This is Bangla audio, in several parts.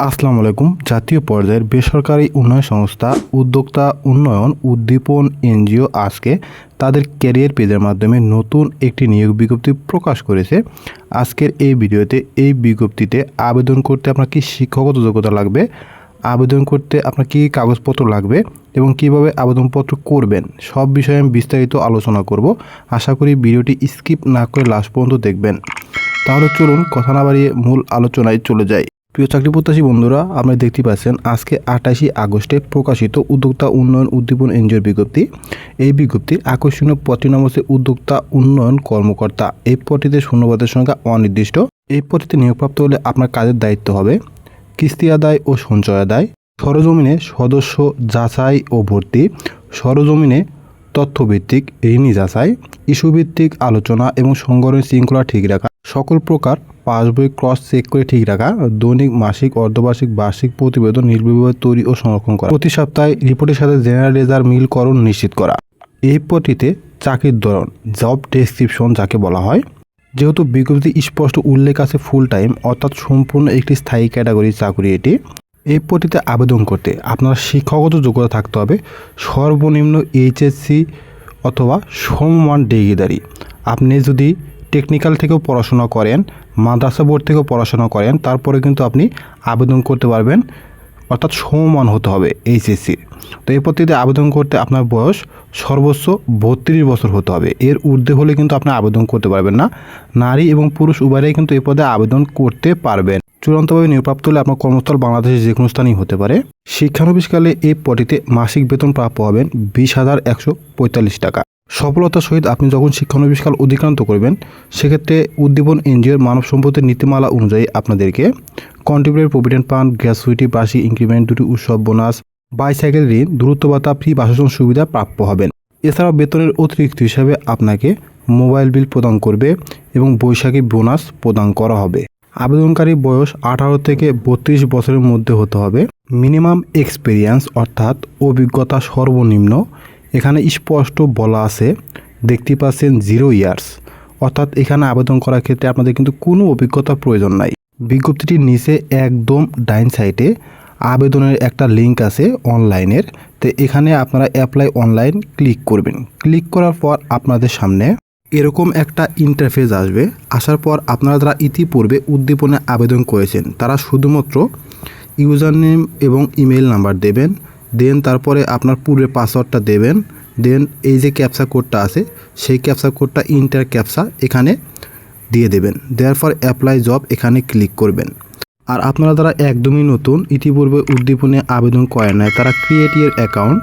আসসালামু আলাইকুম। জাতীয় পর্যায়ের বেসরকারি উন্নয়ন সংস্থা উদ্যোক্তা উন্নয়ন উদ্দীপন এনজিও আজকে তাদের ক্যারিয়ার পেজের মাধ্যমে নতুন একটি নিয়োগ বিজ্ঞপ্তি প্রকাশ করেছে। আজকের এই ভিডিওতে, এই বিজ্ঞপ্তিতে আবেদন করতে আপনার কি শিক্ষাগত যোগ্যতা লাগবে, আবেদন করতে আপনার কী কাগজপত্র লাগবে এবং কীভাবে আবেদনপত্র করবেন, সব বিষয়ে আমি বিস্তারিত আলোচনা করব। আশা করি ভিডিওটি স্কিপ না করে লাস্ট পর্যন্ত দেখবেন। তাহলে চলুন, কথা না বাড়িয়ে মূল আলোচনায় চলে যাই। প্রিয় চাকরি প্রত্যাশী বন্ধুরা, আপনারা দেখতে পাচ্ছেন আজকে আটাশি আগস্টে প্রকাশিত উদ্যোক্তা উন্নয়ন উদ্দীপন এনজিওর বিজ্ঞপ্তি। এই বিজ্ঞপ্তির আকর্ষণীয় পদটি নাম হচ্ছে উদ্যোক্তা উন্নয়ন কর্মকর্তা। এই পদটিতে শূন্যপদের সংখ্যা অনির্দিষ্ট। এই পদটিতে নিয়োগপ্রাপ্ত হলে আপনার কাজের দায়িত্ব হবে কিস্তি আদায় ও সঞ্চয় আদায়, সরজমিনে সদস্য যাচাই ও ভর্তি, সরজমিনে তথ্যভিত্তিক ঋণী যাচাই, ইস্যুভিত্তিক আলোচনা এবং সংগঠনের শৃঙ্খলা ঠিক রাখা, সকল প্রকার পাসবই ক্রস চেক করে ঠিক রাখা, দৈনিক, মাসিক, অর্ধবার্ষিক, বার্ষিক প্রতিবেদন নির্বিভাবে তৈরি ও সংরক্ষণ করা। প্রতি সপ্তাহে রিপোর্টের সাথে জেনারেল রেজার মিলকরণ নিশ্চিত করা। এই পদটিতে চাকরির ধরন জব ডেসক্রিপশন যাকে বলা হয়, যেহেতু বিজ্ঞপ্তি স্পষ্ট উল্লেখ আছে ফুল টাইম অর্থাৎ সম্পূর্ণ একটি স্থায়ী ক্যাটাগরি চাকরি এটি, এই পদটিতে আবেদন করতে আপনার শিক্ষাগত যোগ্যতা থাকতে হবে, সর্বনিম্ন এইচএসসি অথবা সমমান ডিগ্রিদারি আপনি যদি টেকনিক্যাল থেকেও পড়াশোনা করেন, মাদ্রাসা বোর্ড থেকেও পড়াশোনা করেন, তারপরে কিন্তু আপনি আবেদন করতে পারবেন, অর্থাৎ সমমান হতে হবে এইচএসসির তো এই পদ্ধতিতে আবেদন করতে আপনার বয়স সর্বোচ্চ বত্রিশ বছর হতে হবে। এর ঊর্ধ্বে হলে কিন্তু আপনি আবেদন করতে পারবেন না। নারী এবং পুরুষ উভয়রাই কিন্তু এই পদে আবেদন করতে পারবেন। চূড়ান্তভাবে নিয়োগপ্রাপ্ত হলে আপনার কর্মস্থল বাংলাদেশের যে কোনো স্থানেই হতে পারে। শিক্ষানবিশকালে এই পটিতে মাসিক বেতন প্রাপ্য হবেন বিশ হাজার একশো পঁয়তাল্লিশ টাকা। সফলতার সহিত আপনি যখন শিক্ষানবিশকাল অধিক্রান্ত করবেন, সেক্ষেত্রে উদ্দীপন, এনজিওর মানব সম্পদের নীতিমালা অনুযায়ী আপনাদেরকে কন্ট্রিবিউটেড প্রভিডেন্ট ফান্ড গ্র্যাচুইটি বার্ষিক ইনক্রিমেন্ট দুটি উৎসব বোনাস বাইসাইকেল ঋণ, দূরত্ব ভাতা ফ্রি বাসস্থান সুবিধা প্রাপ্য হবেন। এছাড়াও বেতনের অতিরিক্ত হিসাবে আপনাকে মোবাইল বিল প্রদান করবে এবং বৈশাখী বোনাস প্রদান করা হবে। আবেদনকারী বয়স আঠারো থেকে বত্রিশ বছরের মধ্যে হতে হবে। মিনিমাম এক্সপিরিয়েন্স অর্থাৎ অভিজ্ঞতা সর্বনিম্ন এখানে স্পষ্ট বলা আছে, দেখতে পাচ্ছেন জিরো ইয়ার্স অর্থাৎ এখানে আবেদন করার ক্ষেত্রে আপনাদের কিন্তু কোনো অভিজ্ঞতার প্রয়োজন নাই। বিজ্ঞপ্তিটির নিচে একদম ডাইন সাইডে আবেদনের একটা লিঙ্ক আছে অনলাইনের। তো এখানে আপনারা অ্যাপ্লাই অনলাইন ক্লিক করবেন। ক্লিক করার পর আপনাদের সামনে এরকম একটা ইন্টারফেস আসবে। আসার পর আপনারা যারা ইতিপূর্বে উদ্দীপনে আবেদন করেছেন, তারা শুধুমাত্র ইউজার নেম এবং ইমেল নাম্বার দেবেন। দেন তারপরে আপনার পূর্বের পাসওয়ার্ডটা দেবেন। দেন এই যে ক্যাপসা কোডটা আছে, সেই ক্যাপসা কোডটা ইন্টার ক্যাপসা এখানে দিয়ে দেবেন। দেওয়ার ফর অ্যাপ্লাই জব এখানে ক্লিক করবেন। আর আপনারা যারা একদমই নতুন, ইতিপূর্বে উদ্দীপনে আবেদন করেন নাই, তারা ক্রিয়েট অ্যাকাউন্ট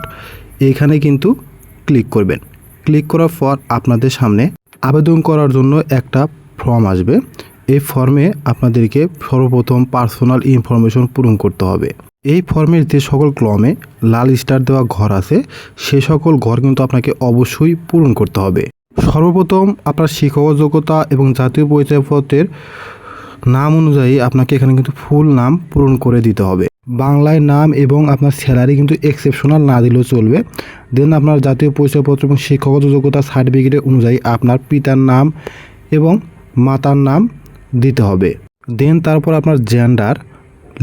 এইখানে কিন্তু ক্লিক করবেন। ক্লিক করার পর আপনাদের সামনে আবেদন করার জন্য একটা ফর্ম আসবে। এই ফর্মে আপনাদেরকে সর্বপ্রথম পার্সোনাল ইনফরমেশন পূরণ করতে হবে। এই ফর্মের যে সকল ক্লমে লাল স্টার দেওয়া ঘর আছে, সে সকল ঘর কিন্তু আপনাকে অবশ্যই পূরণ করতে হবে। সর্বপ্রথম আপনার শিক্ষক যোগ্যতা এবং জাতীয় পরিচয়পত্রের নাম অনুযায়ী আপনাকে এখানে কিন্তু ফুল নাম পূরণ করে দিতে হবে। বাংলায় নাম এবং আপনার স্যালারি কিন্তু এক্সেপশনাল না দিলেও চলবে। দেন আপনার জাতীয় পরিচয়পত্র এবং শিক্ষাগত যোগ্যতা সার্টিফিকেট অনুযায়ী আপনার পিতার নাম এবং মাতার নাম দিতে হবে। দেন তারপর আপনার জেন্ডার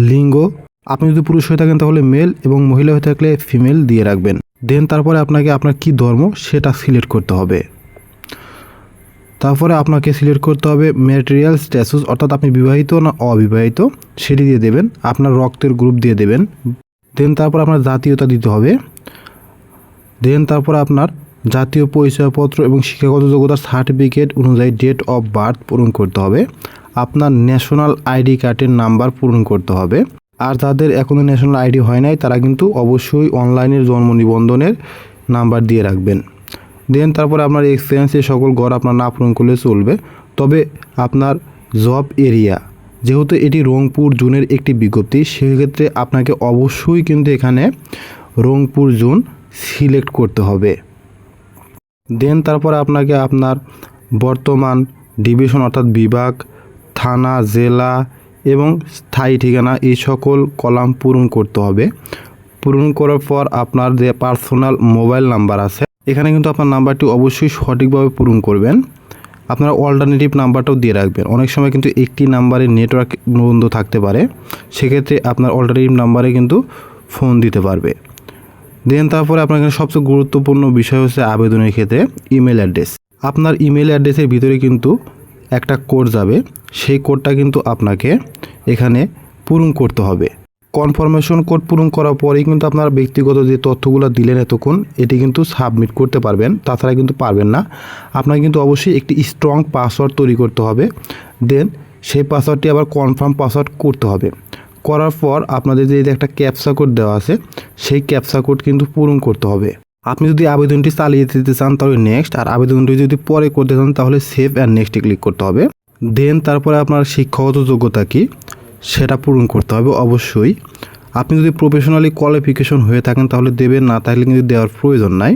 লিঙ্গ আপনি যদি পুরুষ হয়ে থাকেন তাহলে মেল এবং মহিলা হয়ে থাকলে ফিমেল দিয়ে রাখবেন। দেন তারপরে আপনাকে আপনার কি ধর্ম সেটা সিলেক্ট করতে হবে। তারপরে আপনাকে সিলেক্ট করতে হবে ম্যাটেরিয়াল স্ট্যাটাস অর্থাৎ আপনি বিবাহিত না অবিবাহিত, সেটি দিয়ে দেবেন, আপনার রক্তের গ্রুপ দিয়ে দেবেন। দেন তারপর আপনার জাতীয়তা দিতে হবে। দেন তারপর আপনার জাতীয় পরিচয়পত্র এবং শিক্ষাগত যোগ্যতার সার্টিফিকেট অনুযায়ী ডেট অফ বার্থ পূরণ করতে হবে। আপনার ন্যাশনাল আইডি কার্ডের নাম্বার পূরণ করতে হবে। আর যাদের এখনও ন্যাশনাল আইডি হয় নাই, তারা কিন্তু অবশ্যই অনলাইনের জন্ম নিবন্ধনের নাম্বার দিয়ে রাখবেন। দেন তারপরে আপনার এক্সপিরিয়েন্সে সকল ঘর আপনার না পূরণ করলে চলবে। তবে আপনার জব এরিয়া যেহেতু এটি রংপুর জোনের একটি বিজ্ঞপ্তি, সেক্ষেত্রে আপনাকে অবশ্যই কিন্তু এখানে রংপুর জোন সিলেক্ট করতে হবে। দেন তারপরে আপনাকে আপনার বর্তমান ডিভিশন অর্থাৎ বিভাগ, থানা, জেলা এবং স্থায়ী ঠিকানা এই সকল কলাম পূরণ করতে হবে। পূরণ করার পর আপনার যে পার্সোনাল মোবাইল নাম্বার আছে, এখানে কিন্তু আপনার নাম্বারটি অবশ্যই সঠিকভাবে পূরণ করবেন। আপনারা অল্টারনেটিভ নাম্বারটাও দিয়ে রাখবেন। অনেক সময় কিন্তু একটি নাম্বারে নেটওয়ার্ক বন্ধ থাকতে পারে। সেক্ষেত্রে আপনার অল্টারনেটিভ নাম্বারে কিন্তু ফোন দিতে পারবে। দেন তারপরে আপনার এখানে সবচেয়ে গুরুত্বপূর্ণ বিষয় হচ্ছে আবেদনের ক্ষেত্রে ইমেল অ্যাড্রেস আপনার ইমেল অ্যাড্রেসের ভিতরে কিন্তু একটা কোড যাবে, সেই কোডটা কিন্তু আপনাকে এখানে পূরণ করতে হবে। কনফার্মেশন কোড পূরণ করার পরেই কিন্তু আপনার ব্যক্তিগত যে তথ্যগুলো দিলেন এতক্ষণ, এটি কিন্তু সাবমিট করতে পারবেন, তাছাড়া কিন্তু পারবেন না। আপনাকে কিন্তু অবশ্যই একটি স্ট্রং পাসওয়ার্ড তৈরি করতে হবে। দেন সেই পাসওয়ার্ডটি আবার কনফার্ম পাসওয়ার্ড করতে হবে। করার পর আপনাদের যে একটা ক্যাপসা কোড দেওয়া আছে, সেই ক্যাপসা কোড কিন্তু পূরণ করতে হবে। আপনি যদি আবেদনটি চালিয়ে দিতে চান, তাহলে নেক্সট আর আবেদনটি যদি পরে করতে চান, তাহলে সেভ অ্যান্ড নেক্সটে ক্লিক করতে হবে। দেন তারপরে আপনার শিক্ষাগত যোগ্যতা কি, সেটা পূরণ করতে হবে অবশ্যই। আপনি যদি প্রফেশনালি কোয়ালিফিকেশন হয়ে থাকেন, তাহলে দেবেন না, তাহলে কিন্তু দেওয়ার প্রয়োজন নাই।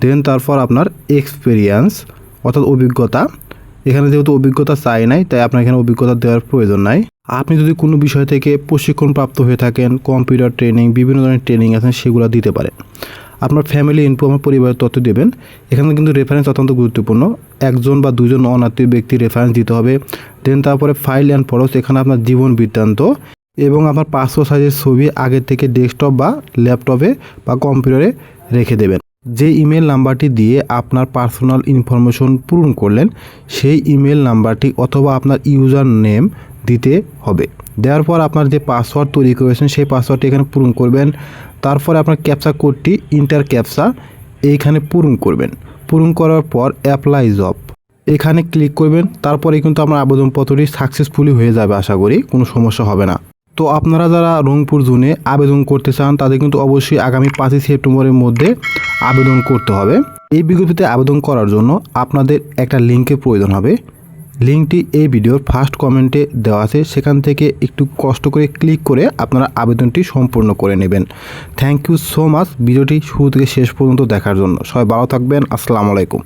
দেন তারপর আপনার এক্সপিরিয়েন্স অর্থাৎ অভিজ্ঞতা। এখানে যেহেতু অভিজ্ঞতা চাই নাই, তাই আপনার এখানে অভিজ্ঞতা দেওয়ার প্রয়োজন নাই। আপনি যদি কোনো বিষয় থেকে প্রশিক্ষণ প্রাপ্ত হয়ে থাকেন কম্পিউটার ট্রেনিং বিভিন্ন ধরনের ট্রেনিং আছেন সেগুলো দিতে পারেন। আপনার ফ্যামিলি ইনফো আমার পরিবারের তথ্য দেবেন। এখানে কিন্তু রেফারেন্স অত্যন্ত গুরুত্বপূর্ণ। একজন বা দুজন অনাত্মীয় ব্যক্তি রেফারেন্স দিতে হবে। দেন তারপরে ফাইল অ্যান্ড ফরস এখানে আপনার জীবন বৃত্তান্ত এবং আপনার পাসপোর্ট সাইজের ছবি আগের থেকে ডেস্কটপ বা ল্যাপটপে বা কম্পিউটারে রেখে দেবেন। যে ইমেল নাম্বারটি দিয়ে আপনার পার্সোনাল ইনফরমেশন পূরণ করলেন, সেই ইমেল নাম্বারটি অথবা আপনার ইউজার নেম দিতে হবে। দেওয়ার পর আপনার যে পাসওয়ার্ড তৈরি করেছেন, সেই পাসওয়ার্ডটি এখানে পূরণ করবেন। তারপরে আপনার ক্যাপচা কোডটি ইন্টার ক্যাপচা এইখানে পূরণ করবেন। পূরণ করার পর অ্যাপ্লাই জব এখানে ক্লিক করবেন, তারপরে কিন্তু আপনার আবেদনপত্রটি সাকসেসফুলি হয়ে যাবে আশা করি, কোনো সমস্যা হবে না। তো আপনারা যারা রংপুর জোনে আবেদন করতে চান, তাদের কিন্তু অবশ্যই আগামী পাঁচই সেপ্টেম্বরের মধ্যে আবেদন করতে হবে। এই বিজ্ঞপ্তিতে আবেদন করার জন্য আপনাদের একটা লিঙ্কের প্রয়োজন হবে। লিঙ্কটি এই ভিডিওর ফার্স্ট কমেন্টে দেওয়া আছে, সেখান থেকে একটু কষ্ট করে ক্লিক করে আপনারা আবেদনটি সম্পূর্ণ করে নেবেন। থ্যাংক ইউ সো মাচ, ভিডিওটি শুরু থেকে শেষ পর্যন্ত দেখার জন্য। সবাই ভালো থাকবেন, আসসালামু আলাইকুম।